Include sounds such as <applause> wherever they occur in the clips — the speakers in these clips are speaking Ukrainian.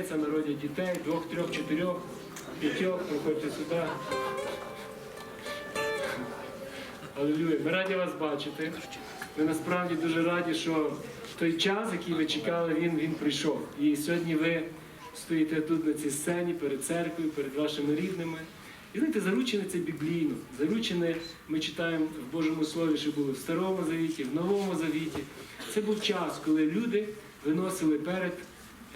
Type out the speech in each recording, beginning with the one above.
оженяться, народять дітей, двох, трьох, чотирьох, п'ятьох, приходьте сюди. Алілюя. Ми раді вас бачити. Ми насправді дуже раді, що той час, який ви чекали, він, він прийшов. І сьогодні ви стоїте тут на цій сцені перед церквою, перед вашими рідними. І знаєте, заручене це біблійно. Заручене ми читаємо в Божому Слові, що було в Старому Завіті, в Новому Завіті. Це був час, коли люди виносили перед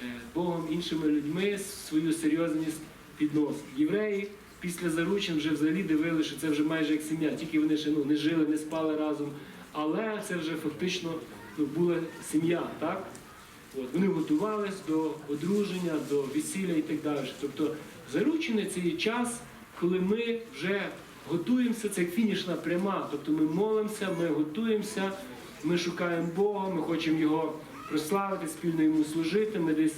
е, Богом іншими людьми свою серйозність піднос. Євреї після заручин вже взагалі дивили, що це вже майже як сім'я, тільки вони ще ну, не жили, не спали разом. Але це вже фактично ну, була сім'я, так? От, вони готувались до одруження, до весілля і так далі. Тобто заручений це є час, коли ми вже готуємося, це як фінішна пряма. Тобто ми молимося, ми готуємося, ми шукаємо Бога, ми хочемо Його прославити, спільно йому служити. Ми десь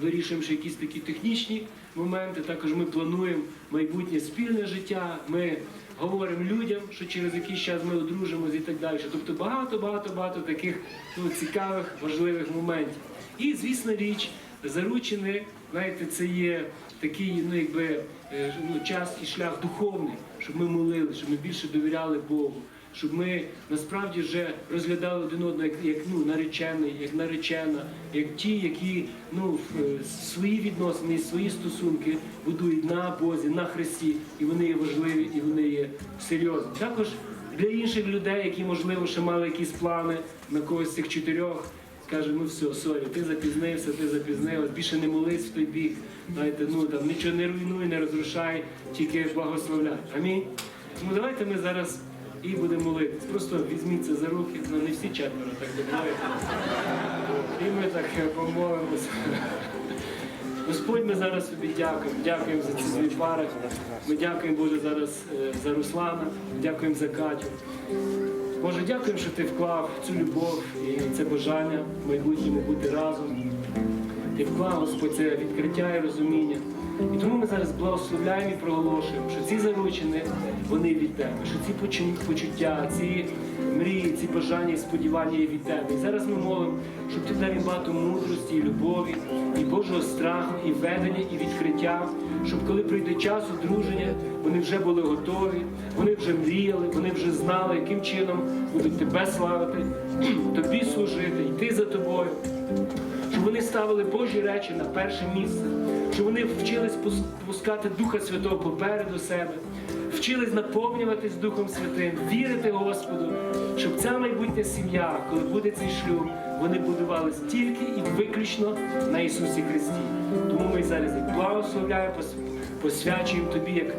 вирішуємо ще якісь такі технічні моменти. Також ми плануємо майбутнє спільне життя. Ми говоримо людям, що через якийсь час ми одружимось і так далі. Тобто багато, багато, багато таких ну, цікавих, важливих моментів. І, звісно, річ, заручені, знаєте, це є такий, ну якби е, ну, час і шлях духовний, щоб ми молили, щоб ми більше довіряли Богу. Щоб ми насправді вже розглядали один одного як, як ну, наречений, як наречена, як ті, які ну, е, свої відносини, свої стосунки будують на Бозі, на Христі, і вони є важливі, і вони є серйозні. Також для інших людей, які можливо ще мали якісь плани на когось з цих чотирьох, каже, ну все, сорі, ти запізнився, ти запізнилась, більше не молись в той бік. Знаєте, ну там нічого не руйнуй, не розрушай, тільки благословляй. Амінь. Тому давайте ми зараз і будемо молитись. Просто візьміться за руки, ну не всі четверо так думають. І ми так е, помолимося. Господь, ми зараз тобі дякуємо. Дякуємо за ці дві пари. Ми дякуємо, Боже, зараз е, за Руслана, дякуємо за Катю. Боже, дякуємо, що ти вклав цю любов і це бажання в майбутньому бути разом. Ти вклав, Господь, це відкриття і розуміння. І тому ми зараз благословляємо і проголошуємо, що ці заручини, вони від тебе, що ці почуття, ці мрії, ці бажання і сподівання є від тебе. І зараз ми молимо, щоб ти дав їм багато мудрості, і любові, і Божого страху, і ведення, і відкриття, щоб коли прийде час одруження, вони вже були готові, вони вже мріяли, вони вже знали, яким чином будуть тебе славити, <clears throat> тобі служити, йти за тобою вони ставили Божі речі на перше місце, щоб вони вчились пус- пускати Духа Святого попереду себе, вчились наповнюватись Духом Святим, вірити Господу, щоб ця майбутня сім'я, коли буде цей шлюб, вони будувались тільки і виключно на Ісусі Христі. Тому ми зараз благословляємо, посвячуємо тобі як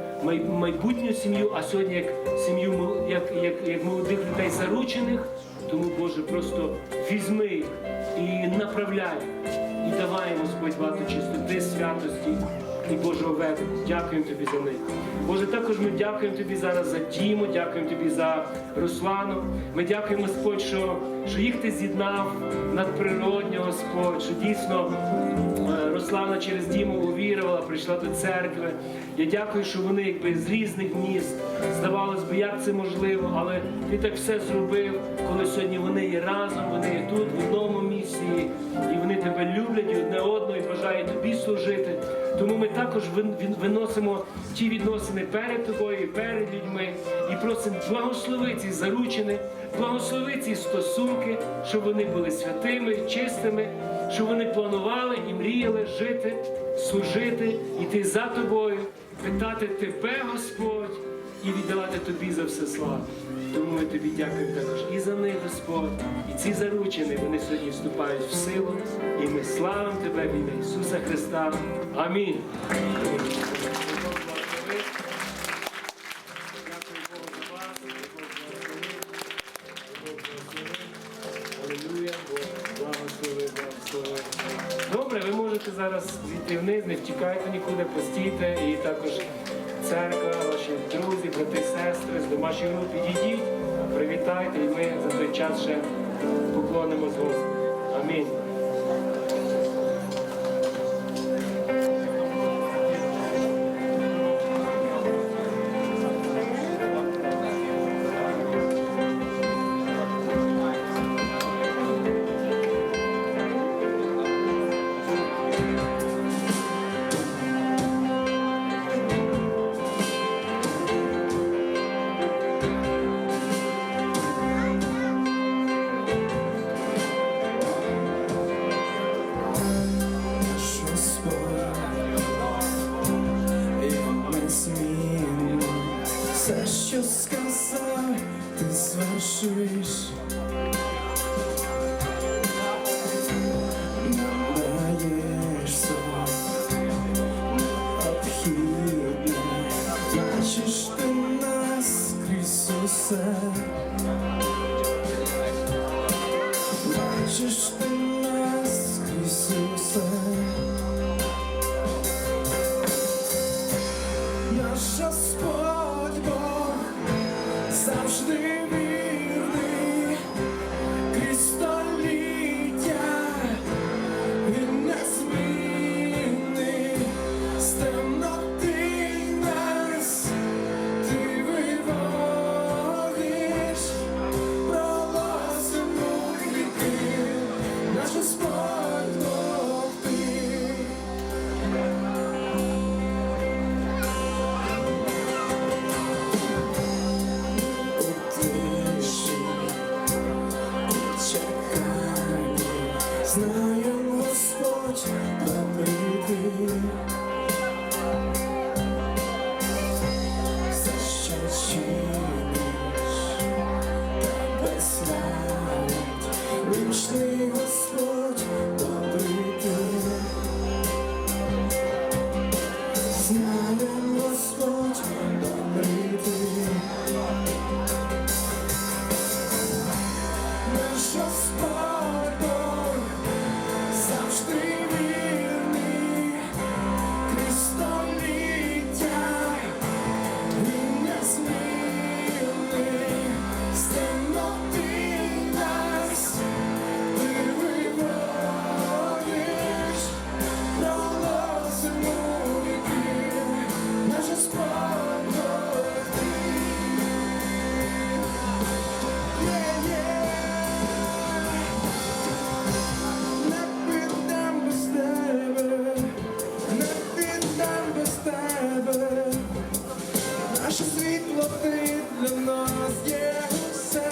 майбутню сім'ю, а сьогодні як сім'ю як, як, як молодих людей заручених. Тому, Боже, просто візьми їх і направляй, і давай, Господь, багато чистоти, святості і Божого ведення. Дякуємо тобі за них. Боже, також ми дякуємо тобі зараз за Діму, дякуємо тобі за Руслану. Ми дякуємо, Господь, що, що їх ти з'єднав надприродньо, Господь, що дійсно е, Руслана через Діму увірувала, прийшла до церкви. Я дякую, що вони якби з різних міст. Здавалось би, як це можливо, але ти так все зробив, коли сьогодні вони є разом, вони є тут, в одному місці, і вони тебе люблять і одне одного і бажають тобі служити. Тому ми також виносимо ті відносини перед тобою, перед людьми і просимо благослови ці заручини, благослови ці стосунки, щоб вони були святими, чистими, щоб вони планували і мріяли жити, служити, йти за тобою, питати тебе, Господь, і віддавати тобі за все славу. Тому ми тобі дякуємо також і за них, Господь, і ці заручини вони сьогодні вступають в силу, і ми славимо тебе в ім'я Ісуса Христа. Амінь. Вниз, не втікайте нікуди, постійте. І також церква, ваші друзі, брати, сестри з домашньої групи, підійдіть, привітайте, і ми за той час ще поклонимось Господу. Амінь. все, що сказав, ти звершуєш. Бачиш ти нас крізь усе, бачиш нас крізь. Наша спорта. Бог завжди. Наше світло ти для нас є все.